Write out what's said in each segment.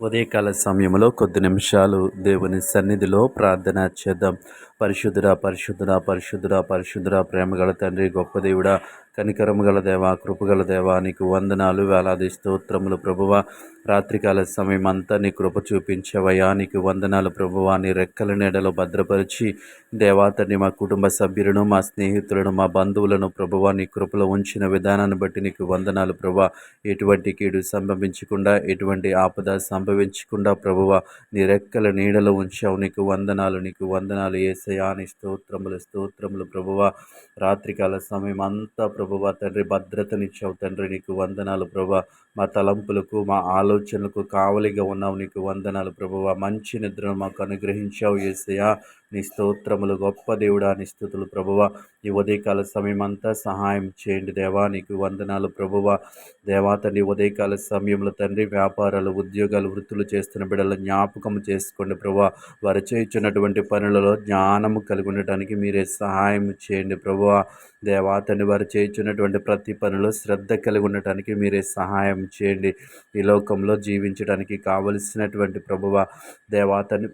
ఉదయకాల సమయంలో కొద్ది నిమిషాలు దేవుని సన్నిధిలో ప్రార్థన చేద్దాం. పరిశుద్ధుర పరిశుద్ధుర పరిశుద్ధుర పరిశుద్ధుర ప్రేమగల తండ్రి గొప్ప దేవుడ కనికరము గల దేవ కృపగల దేవ నీకు వందనాలు వేలాది స్తోత్రములు ప్రభువ. రాత్రికాల సమయం అంతా నీ కృప చూపించవయ్యా. నీకు వందనాలు ప్రభువ. నీ రెక్కల నీడలో భద్రపరిచి దేవాతని మా కుటుంబ సభ్యులను మా స్నేహితులను మా బంధువులను ప్రభువ నీ కృపలో ఉంచిన విధానాన్ని బట్టి నీకు వందనాలు ప్రభా ఎటువంటి కీడు సంభవించకుండా ఎటువంటి ఆపద సంభవించకుండా ప్రభువ నీ రెక్కల నీడలో ఉంచావు. నీకు వందనాలు నీకు వందనాలు. ఏసయా నీ స్తోత్రములు స్తోత్రములు ప్రభువ. రాత్రికాల సమయం అంతా ప్రభువ తండ్రి భద్రతనిచ్చావు. తండ్రి నీకు వందనాలు ప్రభువ. మా తలంపులకు మా ఆలోచనలకు కావలిగా ఉన్నావు. నీకు వందనాలు ప్రభువ. మంచి నిద్రను మాకు అనుగ్రహించావు ఏసయా నీ స్తోత్రములు గొప్ప దేవుడా నీ స్థుతులు ప్రభువ. ఈ ఉదయకాల సమయం అంతా సహాయం చేయండి దేవా. నీకు వందనాలు ప్రభువ. దేవా తండ్రి ఉదయకాల సమయంలో తండ్రి వ్యాపారాలు ఉద్యోగాలు వృత్తులు చేస్తున్న బిడ్డల జ్ఞాపకం చేసుకోండి ప్రభు. వారు చేయించినటువంటి పనులలో జ్ఞానము కలిగి ఉండటానికి మీరే సహాయం చేయండి ప్రభువ దేవా తండ్రి వారు చేయించినటువంటి ప్రతి పనిలో శ్రద్ధ కలిగి ఉండటానికి మీరే సహాయం చేయండి. ఈ లోకంలో జీవించడానికి కావలసినటువంటి ప్రభువ దేవాతని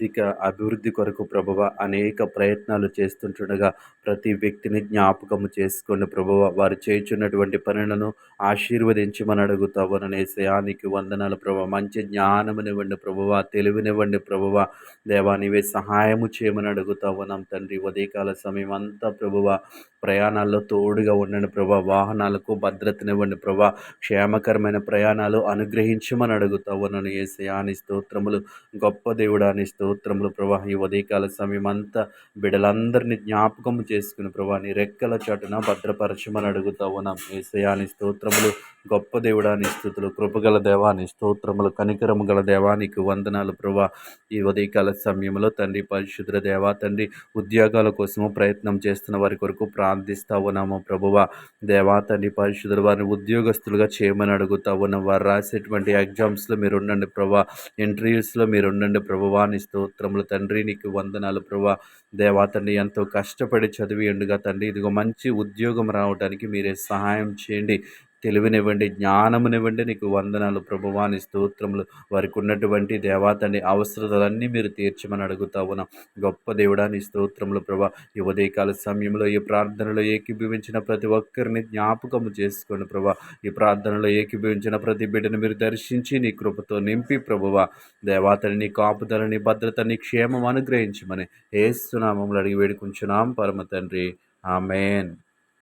ఆర్థిక అభివృద్ధి కొరకు ప్రభువ అనేక ప్రయత్నాలు చేస్తుంటుండగా ప్రతి వ్యక్తిని జ్ఞాపకము చేసుకుని ప్రభువ వారు చేయుచున్నటువంటి పనులను ఆశీర్వదించమని అడుగుతావననే శయానికి వందనాలు ప్రభు మంచి జ్ఞానమునివ్వండి ప్రభువ. తెలివినివ్వండి ప్రభువ. దేవా నీవే సహాయము చేయమని అడుగుతావు తండ్రి. ఉదయకాల సమయం అంతా ప్రభువ ప్రయాణాల్లో తోడుగా ఉండండి ప్రభా. వాహనాలకు భద్రతనివ్వండి ప్రభా. క్షేమకరమైన ప్రయాణాలు అనుగ్రహించమని అడుగుతావు నన్ను ఏసయాని స్తోత్రములు గొప్ప దేవుడాని స్తోత్రములు ప్రభా. ఈ ఉదయకాల సమయం అంతా బిడలందరినీ జ్ఞాపకం చేసుకుని ప్రభా నీ రెక్కల చాటున భద్రపరచమని అడుగుతావు నా ఏసయాని స్తోత్రములు గొప్ప దేవుడాని స్థుతులు కృపగల దేవాని స్తోత్రములు కనికరము గల దేవానికి వందనాలు ప్రభా. ఈ ఉదయకాల సమయంలో తండ్రి పరిశుద్ర దేవా తండ్రి ఉద్యోగాల కోసము ప్రయత్నం చేస్తున్న వారి కొరకు ప్రా ప్రార్థిస్తా ఉన్నాము ప్రభువ. దేవాతని తండ్రి పరిశుద్ధులు వారిని ఉద్యోగస్తులుగా చేయమని అడుగుతా ఉన్నాం వారు రాసేటువంటి ఎగ్జామ్స్లో మీరు ఉండండి ప్రభా ఇంటర్వ్యూస్లో మీరు ఉండండి ప్రభువా. నీ స్తోత్రములు తండ్రి నీకు వందనాలు ప్రభా దేవా తండ్రి ఎంతో కష్టపడి చదివి ఉండగా తండ్రి. ఇదిగో మంచి ఉద్యోగం రావడానికి మీరే సహాయం చేయండి. తెలివినివ్వండి జ్ఞానమునివ్వండి. నీకు వందనాలు ప్రభువాని స్తోత్రములు. వారికి ఉన్నటువంటి దేవాతని అవసరతలన్నీ మీరు తీర్చమని అడుగుతా ఉన్నాం గొప్ప దేవుడాని స్తోత్రములు ప్రభా. ఈ ఉదయకాల సమయంలో ఈ ప్రార్థనలో ఏకీభవించిన ప్రతి ఒక్కరిని జ్ఞాపకము చేసుకోండి ప్రభా. ఈ ప్రార్థనలో ఏకీభవించిన ప్రతి బిడ్డను మీరు దర్శించి నీ కృపతో నింపి ప్రభువ. దేవాతని నీ కాపుదలని భద్రత నీ క్షేమం అనుగ్రహించమని ఏస్తున్నామములు అడిగి వేడుకుంటున్నాం పరమ తండ్రి. ఆమెన్.